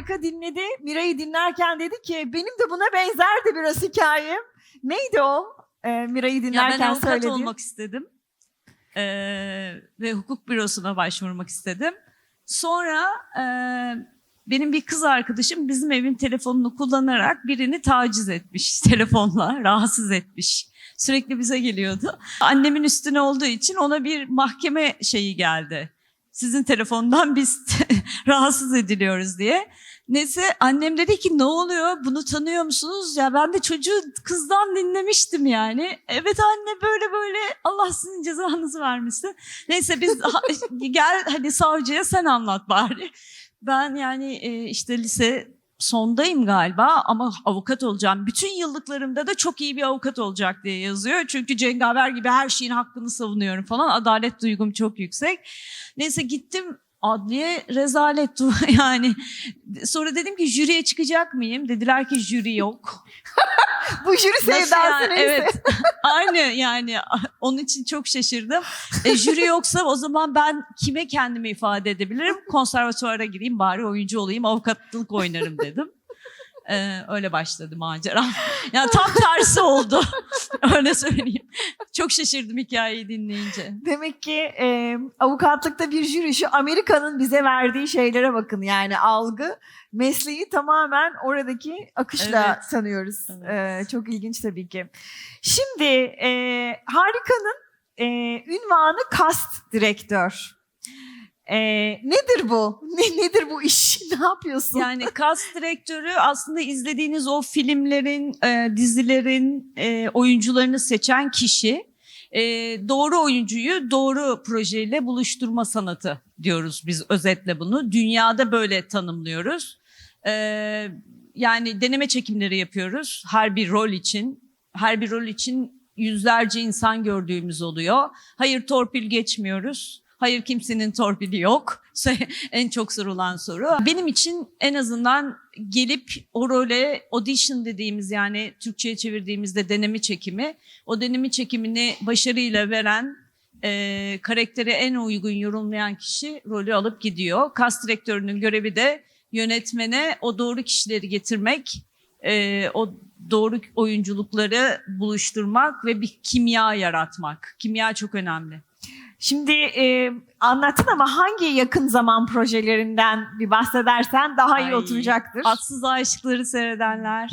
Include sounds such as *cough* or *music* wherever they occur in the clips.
harika dinledi. Mira'yı dinlerken dedi ki benim de buna benzerdi biraz hikayem. Neydi o? Ee, Mira'yı Ya dinlerken ben avukat olmak istedim. Ee, ve hukuk bürosuna başvurmak istedim. Sonra e, benim bir kız arkadaşım bizim evin telefonunu kullanarak birini taciz etmiş *laughs* telefonla, rahatsız etmiş. Sürekli bize geliyordu. Annemin üstüne olduğu için ona bir mahkeme şeyi geldi. Sizin telefondan biz *laughs* rahatsız ediliyoruz diye. Neyse annem dedi ki ne oluyor bunu tanıyor musunuz? Ya ben de çocuğu kızdan dinlemiştim yani. Evet anne böyle böyle Allah sizin cezanızı vermişsin. Neyse biz *laughs* gel hadi savcıya sen anlat bari. Ben yani e, işte lise sondayım galiba ama avukat olacağım. Bütün yıllıklarımda da çok iyi bir avukat olacak diye yazıyor. Çünkü cengaver gibi her şeyin hakkını savunuyorum falan. Adalet duygum çok yüksek. Neyse gittim adliye rezalet *laughs* yani. Sonra dedim ki jüriye çıkacak mıyım? Dediler ki jüri yok. *laughs* Bu jüri sevdası yani? neyse. Evet. *laughs* Aynı yani onun için çok şaşırdım. E, jüri yoksa o zaman ben kime kendimi ifade edebilirim? Konservatuara gireyim bari oyuncu olayım avukatlık oynarım dedim. E, öyle başladı macera. *laughs* Yani tam tersi oldu. *laughs* öyle söyleyeyim. Çok şaşırdım hikayeyi dinleyince. Demek ki e, avukatlıkta bir jüri şu Amerika'nın bize verdiği şeylere bakın yani algı mesleği tamamen oradaki akışla Evet. sanıyoruz. Evet. E, çok ilginç tabii ki. Şimdi e, Harika'nın e, ünvanı kast direktör. E, nedir bu? Ne, nedir bu iş? *laughs* ne yapıyorsun? Yani kas direktörü aslında izlediğiniz o filmlerin, e, dizilerin e, oyuncularını seçen kişi. E, doğru oyuncuyu doğru projeyle buluşturma sanatı diyoruz biz özetle bunu. Dünyada böyle tanımlıyoruz. E, yani deneme çekimleri yapıyoruz her bir rol için. Her bir rol için yüzlerce insan gördüğümüz oluyor. Hayır torpil geçmiyoruz. Hayır kimsenin torpili yok. *laughs* en çok sorulan soru. Benim için en azından gelip o role audition dediğimiz yani Türkçe'ye çevirdiğimizde deneme çekimi, o deneme çekimini başarıyla veren, e, karaktere en uygun yorumlayan kişi rolü alıp gidiyor. Kas direktörünün görevi de yönetmene o doğru kişileri getirmek, e, o doğru oyunculukları buluşturmak ve bir kimya yaratmak. Kimya çok önemli. Şimdi e, anlattın ama hangi yakın zaman projelerinden bir bahsedersen daha iyi Ay, oturacaktır. Atsız aşıkları seyredenler.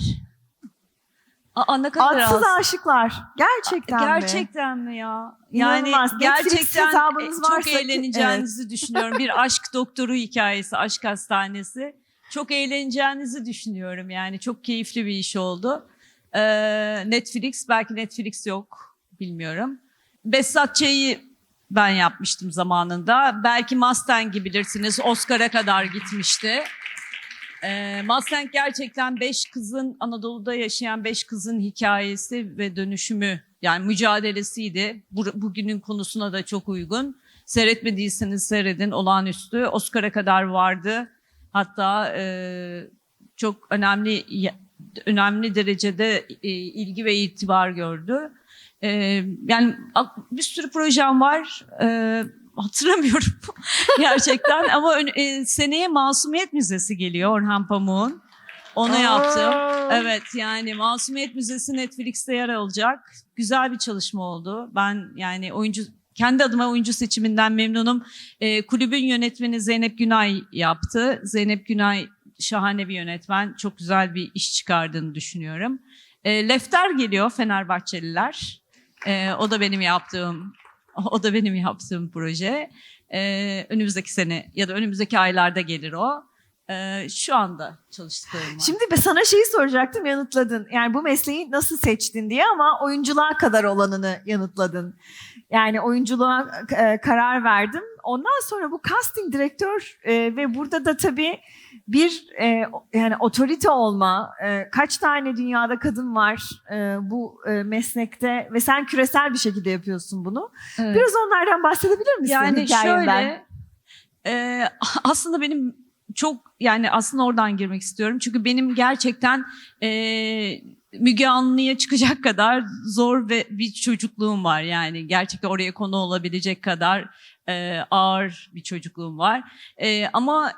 Aa, ne kadar Atsız az. aşıklar. Gerçekten mi? Gerçekten mi ya? Yani İnanılmaz. Gerçekten hesabınız e, çok varsa ki- eğleneceğinizi düşünüyorum. Bir *laughs* aşk doktoru hikayesi, aşk hastanesi. Çok eğleneceğinizi düşünüyorum yani. Çok keyifli bir iş oldu. Ee, Netflix, belki Netflix yok bilmiyorum. Behzat Ç'yi ben yapmıştım zamanında. Belki Mustang'i bilirsiniz. Oscar'a kadar gitmişti. Ee, Mustang gerçekten beş kızın Anadolu'da yaşayan beş kızın hikayesi ve dönüşümü yani mücadelesiydi. Bu, bugünün konusuna da çok uygun. Seyretmediyseniz seyredin olağanüstü. Oscar'a kadar vardı. Hatta e, çok önemli önemli derecede e, ilgi ve itibar gördü. E, yani bir sürü projem var. E, hatırlamıyorum *laughs* gerçekten ama e, seneye Masumiyet Müzesi geliyor Orhan Pamuk'un. Onu Aa. yaptım. Evet yani Masumiyet Müzesi Netflix'te yer alacak. Güzel bir çalışma oldu. Ben yani oyuncu kendi adıma oyuncu seçiminden memnunum. E, kulübün yönetmeni Zeynep Günay yaptı. Zeynep Günay şahane bir yönetmen. Çok güzel bir iş çıkardığını düşünüyorum. E, Lefter geliyor Fenerbahçeliler. E, o da benim yaptığım *laughs* o da benim yaptığım proje. E, önümüzdeki sene ya da önümüzdeki aylarda gelir o. E, şu anda çalıştıklarım var. Şimdi ben sana şeyi soracaktım yanıtladın. Yani bu mesleği nasıl seçtin diye ama oyunculuğa kadar olanını yanıtladın. Yani oyunculuğa e, karar verdim. Ondan sonra bu casting direktör e, ve burada da tabii bir e, yani otorite olma. e, kaç tane dünyada kadın var e, bu e, meslekte ve sen küresel bir şekilde yapıyorsun bunu. Evet. Biraz onlardan bahsedebilir misin Yani hikayenden? şöyle e, *laughs* aslında benim çok yani aslında oradan girmek istiyorum. Çünkü benim gerçekten e, Müge Anlı'ya çıkacak kadar zor ve bir çocukluğum var. Yani gerçekten oraya konu olabilecek kadar e, ağır bir çocukluğum var. E, ama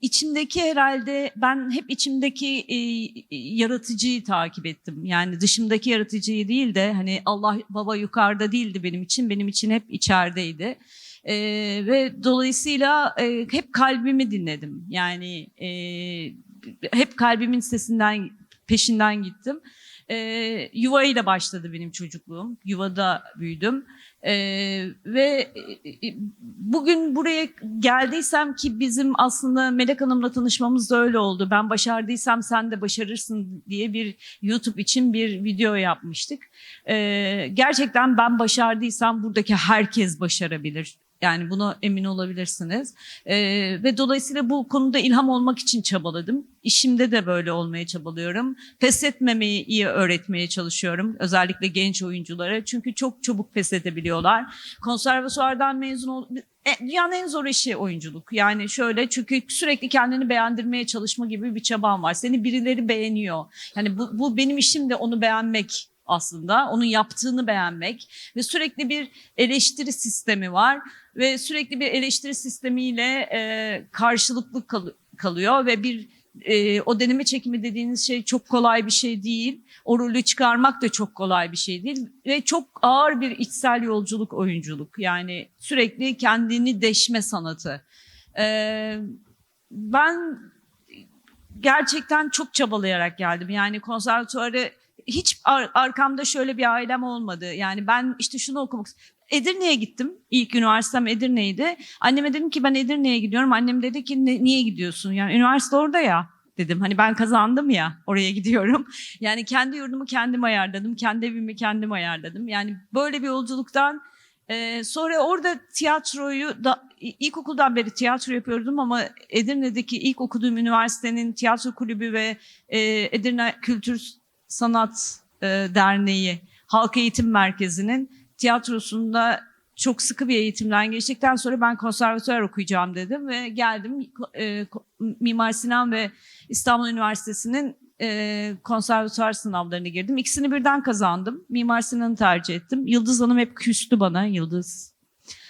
içimdeki herhalde ben hep içimdeki e, yaratıcıyı takip ettim. Yani dışımdaki yaratıcıyı değil de hani Allah baba yukarıda değildi benim için. Benim için hep içerideydi. E, ve dolayısıyla e, hep kalbimi dinledim. Yani e, hep kalbimin sesinden peşinden gittim. E, yuva ile başladı benim çocukluğum. Yuvada büyüdüm. E, ve e, bugün buraya geldiysem ki bizim aslında Melek Hanım'la tanışmamız da öyle oldu. Ben başardıysam sen de başarırsın diye bir YouTube için bir video yapmıştık. E, gerçekten ben başardıysam buradaki herkes başarabilir. Yani buna emin olabilirsiniz. Ee, ve dolayısıyla bu konuda ilham olmak için çabaladım. İşimde de böyle olmaya çabalıyorum. Pes etmemeyi iyi öğretmeye çalışıyorum. Özellikle genç oyunculara. Çünkü çok çabuk pes edebiliyorlar. Konservatuvardan mezun ol... E, Dünyanın en zor işi oyunculuk. Yani şöyle çünkü sürekli kendini beğendirmeye çalışma gibi bir çaban var. Seni birileri beğeniyor. Yani bu, bu benim işim de onu beğenmek aslında. Onun yaptığını beğenmek ve sürekli bir eleştiri sistemi var ve sürekli bir eleştiri sistemiyle e, karşılıklı kal- kalıyor ve bir e, o deneme çekimi dediğiniz şey çok kolay bir şey değil. O rolü çıkarmak da çok kolay bir şey değil ve çok ağır bir içsel yolculuk oyunculuk. Yani sürekli kendini deşme sanatı. E, ben gerçekten çok çabalayarak geldim. Yani konservatuarı hiç ar- arkamda şöyle bir ailem olmadı. Yani ben işte şunu okumak Edirne'ye gittim. İlk üniversitem Edirne'ydi. Anneme dedim ki ben Edirne'ye gidiyorum. Annem dedi ki "Ne- niye gidiyorsun? Yani üniversite orada ya dedim. Hani ben kazandım ya oraya gidiyorum. *laughs* Yani kendi yurdumu kendim ayarladım. Kendi evimi kendim ayarladım. Yani böyle bir yolculuktan e, sonra orada tiyatroyu da ilkokuldan beri tiyatro yapıyordum ama Edirne'deki ilk okuduğum üniversitenin tiyatro kulübü ve e, Edirne Kültür Sanat e, Derneği Halk Eğitim Merkezi'nin tiyatrosunda çok sıkı bir eğitimden geçtikten sonra ben konservatuvar okuyacağım dedim ve geldim e, Mimar Sinan ve İstanbul Üniversitesi'nin e, konservatuvar sınavlarına girdim. İkisini birden kazandım. Mimar Sinan'ı tercih ettim. Yıldız Hanım hep küstü bana. Yıldız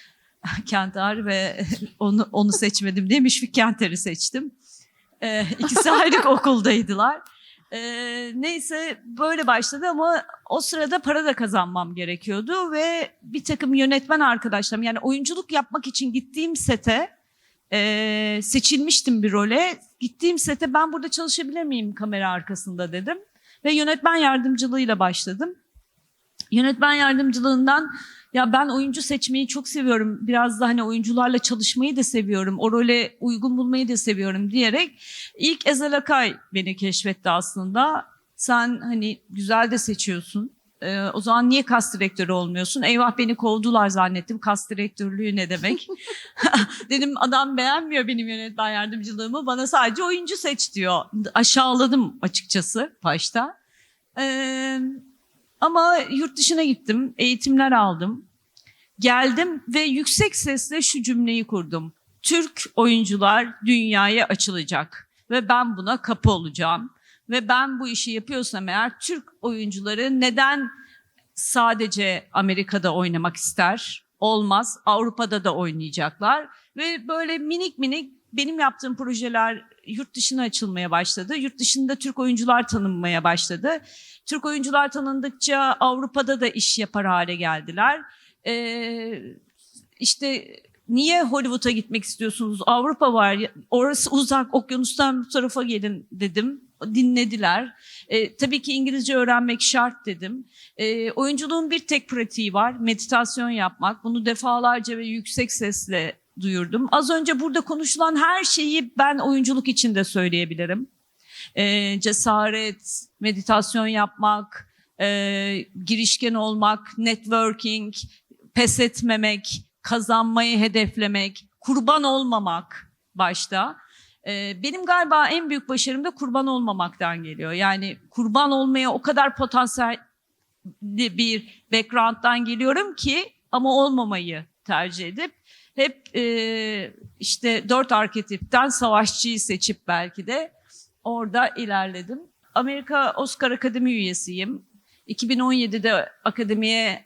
*laughs* Kentar ve *laughs* onu onu seçmedim diye Müşfik Kenter'i seçtim. E, ikisi ayrı *laughs* okuldaydılar. Ee, neyse böyle başladı ama o sırada para da kazanmam gerekiyordu ve bir takım yönetmen arkadaşlarım yani oyunculuk yapmak için gittiğim sete e, seçilmiştim bir role. Gittiğim sete ben burada çalışabilir miyim kamera arkasında dedim ve yönetmen yardımcılığıyla başladım. Yönetmen yardımcılığından ya ben oyuncu seçmeyi çok seviyorum. Biraz da hani oyuncularla çalışmayı da seviyorum. O role uygun bulmayı da seviyorum diyerek ilk Ezel Akay beni keşfetti aslında. Sen hani güzel de seçiyorsun. Ee, o zaman niye kas direktörü olmuyorsun? Eyvah beni kovdular zannettim. Kas direktörlüğü ne demek? *laughs* *laughs* Dedim adam beğenmiyor benim yönetmen yardımcılığımı. Bana sadece oyuncu seç diyor. Aşağıladım açıkçası başta. Ee, ama yurt dışına gittim, eğitimler aldım. Geldim ve yüksek sesle şu cümleyi kurdum. Türk oyuncular dünyaya açılacak ve ben buna kapı olacağım. Ve ben bu işi yapıyorsam eğer Türk oyuncuları neden sadece Amerika'da oynamak ister? Olmaz. Avrupa'da da oynayacaklar. Ve böyle minik minik benim yaptığım projeler yurt dışına açılmaya başladı. Yurt dışında Türk oyuncular tanınmaya başladı. Türk oyuncular tanındıkça Avrupa'da da iş yapar hale geldiler. Ee, işte niye Hollywood'a gitmek istiyorsunuz? Avrupa var, orası uzak, okyanustan bu tarafa gelin dedim. Dinlediler. Ee, tabii ki İngilizce öğrenmek şart dedim. Ee, oyunculuğun bir tek pratiği var, meditasyon yapmak. Bunu defalarca ve yüksek sesle duyurdum. Az önce burada konuşulan her şeyi ben oyunculuk için de söyleyebilirim. Ee, cesaret, meditasyon yapmak, e, girişken olmak, networking, pes etmemek, kazanmayı hedeflemek, kurban olmamak başta. Ee, benim galiba en büyük başarım da kurban olmamaktan geliyor. Yani kurban olmaya o kadar potansiyelli bir background'dan geliyorum ki ama olmamayı tercih edip hep e, işte dört arketipten savaşçıyı seçip belki de orada ilerledim. Amerika Oscar Akademi üyesiyim. 2017'de akademiye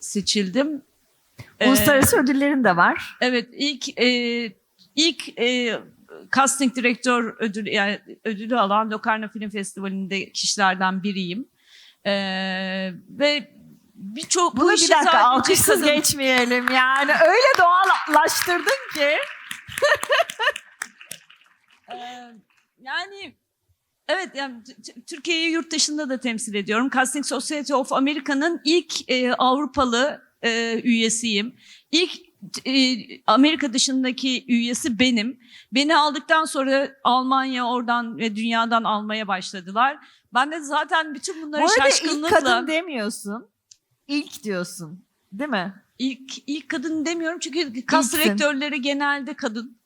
seçildim. Ee, Uluslararası ödüllerin de var. Evet ilk e, ilk e, casting direktör ödülü yani ödülü alan Locarno Film Festivali'nde kişilerden biriyim. Ee, ve birçok Bunu bu bir işi dakika sadece alkışsız geçmeyelim yani. Öyle doğallaştırdın ki. *laughs* Ee, yani evet yani Türkiye'yi yurt dışında da temsil ediyorum. Casting Society of America'nın ilk e, Avrupalı e, üyesiyim. İlk e, Amerika dışındaki üyesi benim. Beni aldıktan sonra Almanya oradan ve dünyadan almaya başladılar. Ben de zaten bütün bunları Bu arada ilk şaşkınlıkla kadın demiyorsun. İlk diyorsun. Değil mi? ilk ilk kadın demiyorum çünkü kas İlksin. direktörleri genelde kadın.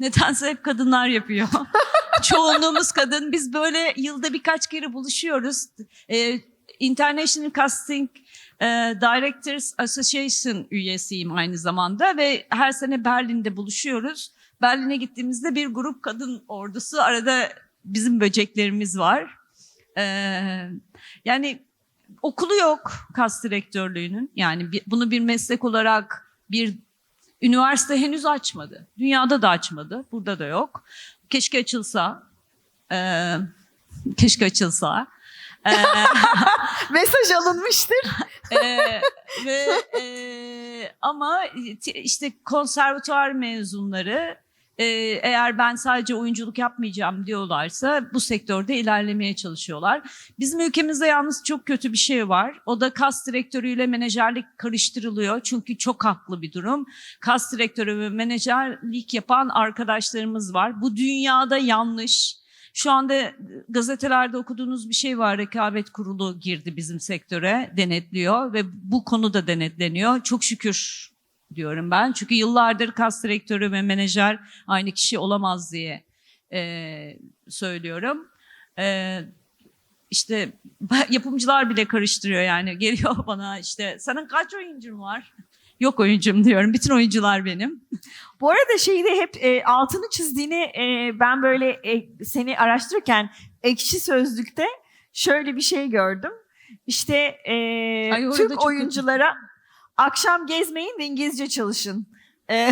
Nedense hep kadınlar yapıyor. *laughs* Çoğunluğumuz kadın. Biz böyle yılda birkaç kere buluşuyoruz. Ee, International Casting e, Directors Association üyesiyim aynı zamanda ve her sene Berlin'de buluşuyoruz. Berlin'e gittiğimizde bir grup kadın ordusu arada bizim böceklerimiz var. Ee, yani okulu yok kas direktörlüğünün. Yani bir- bunu bir meslek olarak bir üniversite henüz açmadı. Dünyada da açmadı. Burada da yok. Keşke açılsa. Ee, keşke açılsa. Ee, *laughs* Mesaj alınmıştır. *laughs* ee, ve e, ama işte konservatuar mezunları e, eğer ben sadece oyunculuk yapmayacağım diyorlarsa bu sektörde ilerlemeye çalışıyorlar. Bizim ülkemizde yalnız çok kötü bir şey var. O da kas direktörüyle menajerlik karıştırılıyor. Çünkü çok haklı bir durum. Kas direktörü ve menajerlik yapan arkadaşlarımız var. Bu dünyada yanlış. Şu anda gazetelerde okuduğunuz bir şey var. Rekabet kurulu girdi bizim sektöre, denetliyor ve bu konu da denetleniyor. Çok şükür diyorum ben. Çünkü yıllardır kas direktörü ve menajer aynı kişi olamaz diye e, söylüyorum. E, işte *laughs* yapımcılar bile karıştırıyor yani. *laughs* Geliyor bana işte senin kaç oyuncun var? *laughs* Yok oyuncum diyorum. Bütün oyuncular benim. Bu arada şeyi de hep e, altını çizdiğini e, ben böyle e, seni araştırırken ekşi sözlükte şöyle bir şey gördüm. İşte e, Ay, Türk kötü. Akşam gezmeyin ve İngilizce çalışın. E,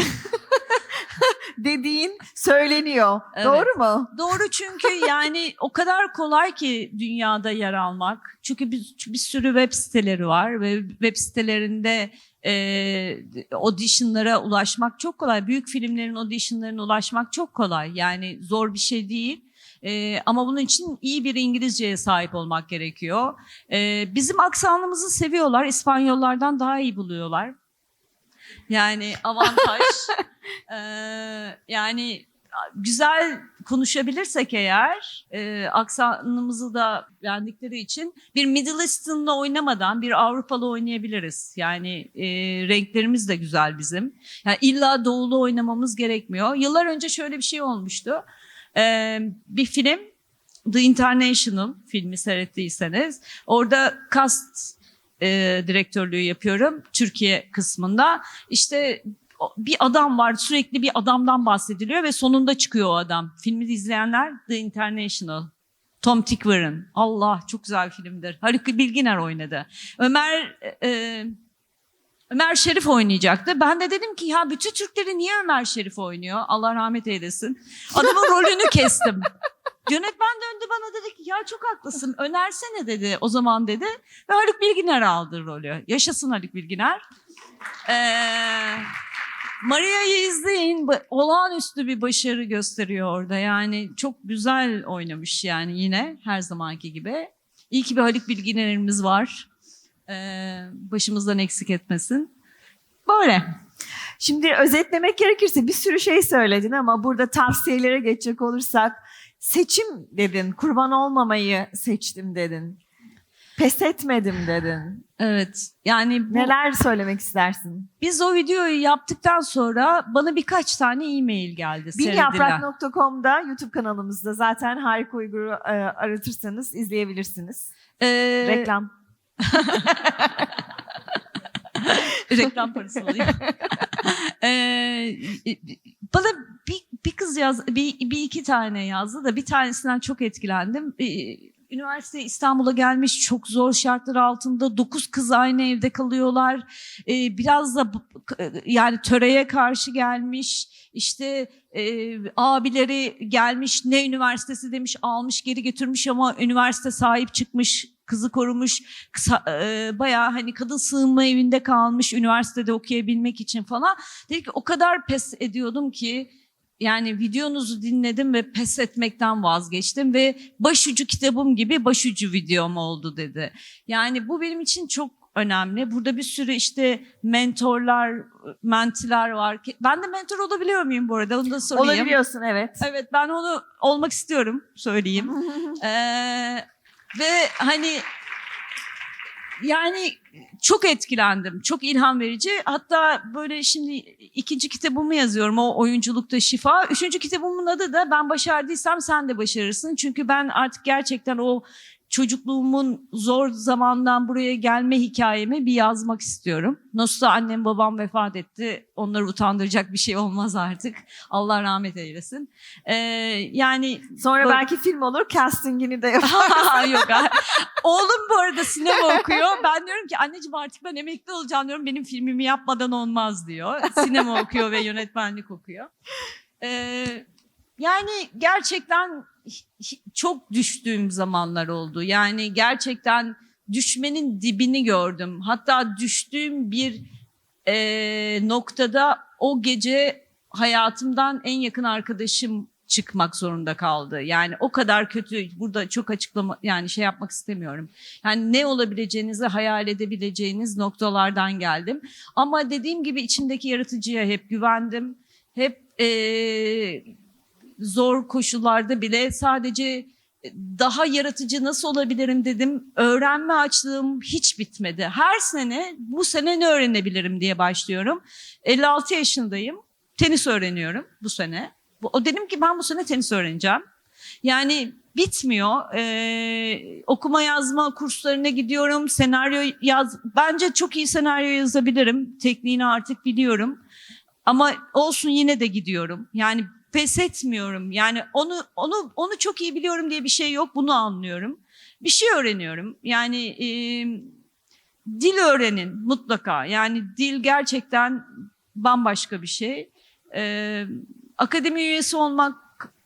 *laughs* dediğin söyleniyor. Evet. Doğru mu? Doğru çünkü yani o kadar kolay ki dünyada yer almak. Çünkü bir, bir sürü web siteleri var ve web sitelerinde e, auditionlara ulaşmak çok kolay. Büyük filmlerin auditionlarına ulaşmak çok kolay. Yani zor bir şey değil. E, ama bunun için iyi bir İngilizceye sahip olmak gerekiyor. E, bizim aksanımızı seviyorlar. İspanyollardan daha iyi buluyorlar. Yani *laughs* avantaj. E, yani güzel konuşabilirsek eğer e, aksanımızı da beğendikleri için bir Middle Eastern'la oynamadan bir Avrupalı oynayabiliriz. Yani e, renklerimiz de güzel bizim. Yani illa doğulu oynamamız gerekmiyor. Yıllar önce şöyle bir şey olmuştu. E, bir film The International filmi seyrettiyseniz orada cast e, direktörlüğü yapıyorum Türkiye kısmında. İşte bir adam var sürekli bir adamdan bahsediliyor ve sonunda çıkıyor o adam. Filmi izleyenler The International. Tom Tickwer'ın. Allah çok güzel bir filmdir. Haluk Bilginer oynadı. Ömer e, Ömer Şerif oynayacaktı. Ben de dedim ki ya bütün Türkleri niye Ömer Şerif oynuyor? Allah rahmet eylesin. Adamın *laughs* rolünü kestim. Yönetmen döndü bana dedi ki ya çok haklısın önersene dedi o zaman dedi. Ve Haluk Bilginer aldı rolü. Yaşasın Haluk Bilginer. Ee, Maria'yı izleyin. Olağanüstü bir başarı gösteriyor orada. Yani çok güzel oynamış yani yine her zamanki gibi. İyi ki bir Haluk Bilginer'imiz var. Ee, başımızdan eksik etmesin. Böyle. Şimdi özetlemek gerekirse bir sürü şey söyledin ama burada tavsiyelere geçecek olursak seçim dedin, kurban olmamayı seçtim dedin. Pes etmedim dedin. Evet. Yani bu, Neler söylemek istersin? biz o videoyu yaptıktan sonra bana birkaç tane e-mail geldi. Bilyaprak.com'da YouTube kanalımızda zaten Harika Uygur'u e, aratırsanız izleyebilirsiniz. Ee, Reklam. *laughs* reklam parası alayım. *laughs* Ee, bana bir, bir kız yaz, bir, bir iki tane yazdı da bir tanesinden çok etkilendim. Ee, üniversite İstanbul'a gelmiş çok zor şartlar altında dokuz kız aynı evde kalıyorlar. Ee, biraz da yani töreye karşı gelmiş işte e, abileri gelmiş ne üniversitesi demiş almış geri götürmüş ama üniversite sahip çıkmış kızı korumuş kısa, e, bayağı hani kadın sığınma evinde kalmış üniversitede okuyabilmek için falan. Dedi ki o kadar pes ediyordum ki yani videonuzu dinledim ve pes etmekten vazgeçtim ve başucu kitabım gibi başucu videom oldu dedi. Yani bu benim için çok önemli. Burada bir sürü işte mentorlar, mentiler var. Ben de mentor olabiliyor muyum bu arada? Onu da sorayım. Olabiliyorsun evet. Evet ben onu olmak istiyorum söyleyeyim. Ee, *laughs* ve hani yani çok etkilendim. Çok ilham verici. Hatta böyle şimdi ikinci kitabımı yazıyorum. O oyunculukta şifa. Üçüncü kitabımın adı da ben başardıysam sen de başarırsın. Çünkü ben artık gerçekten o çocukluğumun zor zamandan buraya gelme hikayemi bir yazmak istiyorum. Nasılsa annem babam vefat etti. Onları utandıracak bir şey olmaz artık. Allah rahmet eylesin. Ee, yani Sonra Bu- belki film olur castingini de *laughs* yapar. Yok. Oğlum bu arada sinema okuyor. Ben diyorum ki anneciğim artık ben emekli olacağım diyorum. Benim filmimi yapmadan olmaz diyor. Sinema okuyor ve yönetmenlik okuyor. Ee, yani gerçekten çok düştüğüm zamanlar oldu. Yani gerçekten düşmenin dibini gördüm. Hatta düştüğüm bir e, noktada o gece hayatımdan en yakın arkadaşım çıkmak zorunda kaldı. Yani o kadar kötü burada çok açıklama yani şey yapmak istemiyorum. Yani ne olabileceğinizi hayal edebileceğiniz noktalardan geldim. Ama dediğim gibi içimdeki yaratıcıya hep güvendim. Hep eee, zor koşullarda bile sadece daha yaratıcı nasıl olabilirim dedim. Öğrenme açlığım hiç bitmedi. Her sene bu sene ne öğrenebilirim diye başlıyorum. 56 yaşındayım. Tenis öğreniyorum bu sene. O dedim ki ben bu sene tenis öğreneceğim. Yani bitmiyor. Ee, okuma yazma kurslarına gidiyorum. Senaryo yaz. Bence çok iyi senaryo yazabilirim. Tekniğini artık biliyorum. Ama olsun yine de gidiyorum. Yani pes etmiyorum. Yani onu onu onu çok iyi biliyorum diye bir şey yok. Bunu anlıyorum. Bir şey öğreniyorum. Yani e, dil öğrenin mutlaka. Yani dil gerçekten bambaşka bir şey. E, akademi üyesi olmak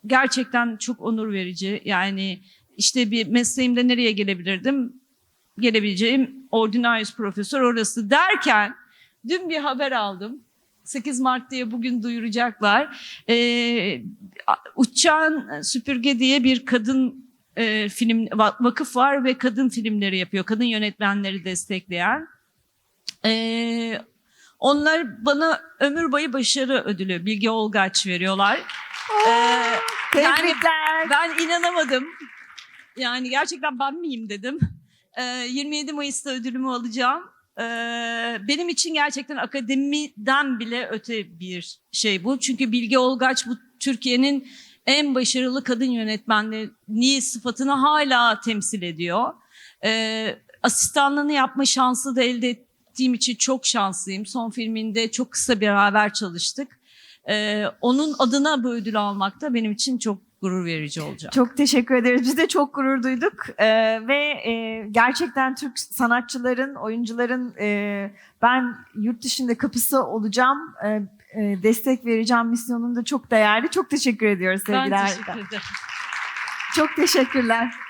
gerçekten çok onur verici. Yani işte bir mesleğimde nereye gelebilirdim? Gelebileceğim ordinarius profesör orası derken dün bir haber aldım. 8 Mart diye bugün duyuracaklar. Ee, Uçağın Süpürge diye bir kadın e, film va- vakıf var ve kadın filmleri yapıyor. Kadın yönetmenleri destekleyen. Ee, onlar bana ömür boyu başarı ödülü Bilge Olgaç veriyorlar. Ee, yani Tebrikler. ben inanamadım. Yani gerçekten ben miyim dedim. Ee, 27 Mayıs'ta ödülümü alacağım. Benim için gerçekten akademiden bile öte bir şey bu. Çünkü Bilge Olgaç bu Türkiye'nin en başarılı kadın yönetmenliği sıfatını hala temsil ediyor. Asistanlığını yapma şansı da elde ettiğim için çok şanslıyım. Son filminde çok kısa beraber çalıştık. Onun adına bu ödülü almak da benim için çok gurur verici olacak. Çok teşekkür ederiz. Biz de çok gurur duyduk Ee, ve e, gerçekten Türk sanatçıların, oyuncuların e, ben yurt dışında kapısı olacağım, e, e, destek vereceğim misyonunda çok değerli. Çok teşekkür ediyoruz ben sevgili teşekkür ederim. Çok teşekkürler.